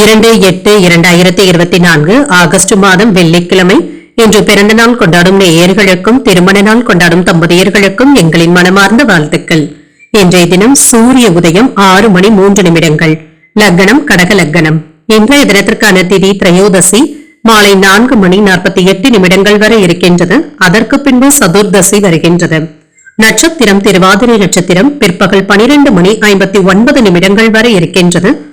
இரண்டு எட்டு இரண்டாயிரத்தி இருபத்தி நான்கு ஆகஸ்ட் மாதம் வெள்ளிக்கிழமை. இன்று பிறந்த நாள் கொண்டாடும் நேயர்களுக்கும் திருமண நாள் கொண்டாடும் தம்பதியர்களுக்கும் எங்களின் மனமார்ந்த வாழ்த்துக்கள். இன்றைய தினம் சூரிய உதயம் ஆறு மணி மூன்று நிமிடங்கள். லக்னம் கடக லக்னம். இன்றைய தினத்திற்கான திதி திரையோதசி. மாலை நான்கு மணி நாற்பத்தி எட்டு நிமிடங்கள் வரை இருக்கின்றது. அதற்கு பின்பு சதுர்தசி வருகின்றது. நட்சத்திரம் திருவாதிரை நட்சத்திரம் பிற்பகல் பனிரெண்டு மணி ஐம்பத்தி ஒன்பது நிமிடங்கள் வரை இருக்கின்றது.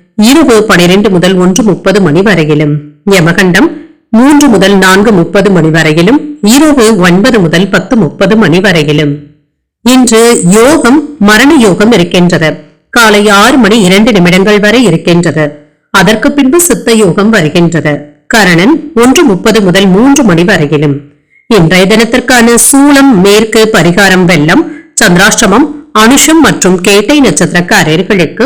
இரவு பனிரெண்டு முதல் ஒன்று முப்பது மணி வரையிலும். யமகண்டம் மூன்று முதல் நான்கு முப்பது மணி வரையிலும் இரவு ஒன்பது முதல் பத்து முப்பது மணி வரையிலும். இன்று யோகம் மரண யோகம் இருக்கின்றது. காலை ஆறு மணி இரண்டு நிமிடங்கள் வரை இருக்கின்றது. அதற்கு பின்பு சித்த யோகம் வருகின்றது. கரணன் ஒன்று முப்பது முதல் மூன்று மணி வரையிலும். இன்றைய தினத்திற்கான சூளம் மேற்கு பரிகாரம் வெள்ளம் சந்திராஷ்டமம் அனுஷம் மற்றும் கேட்டை நட்சத்திரக்காரர்களுக்கு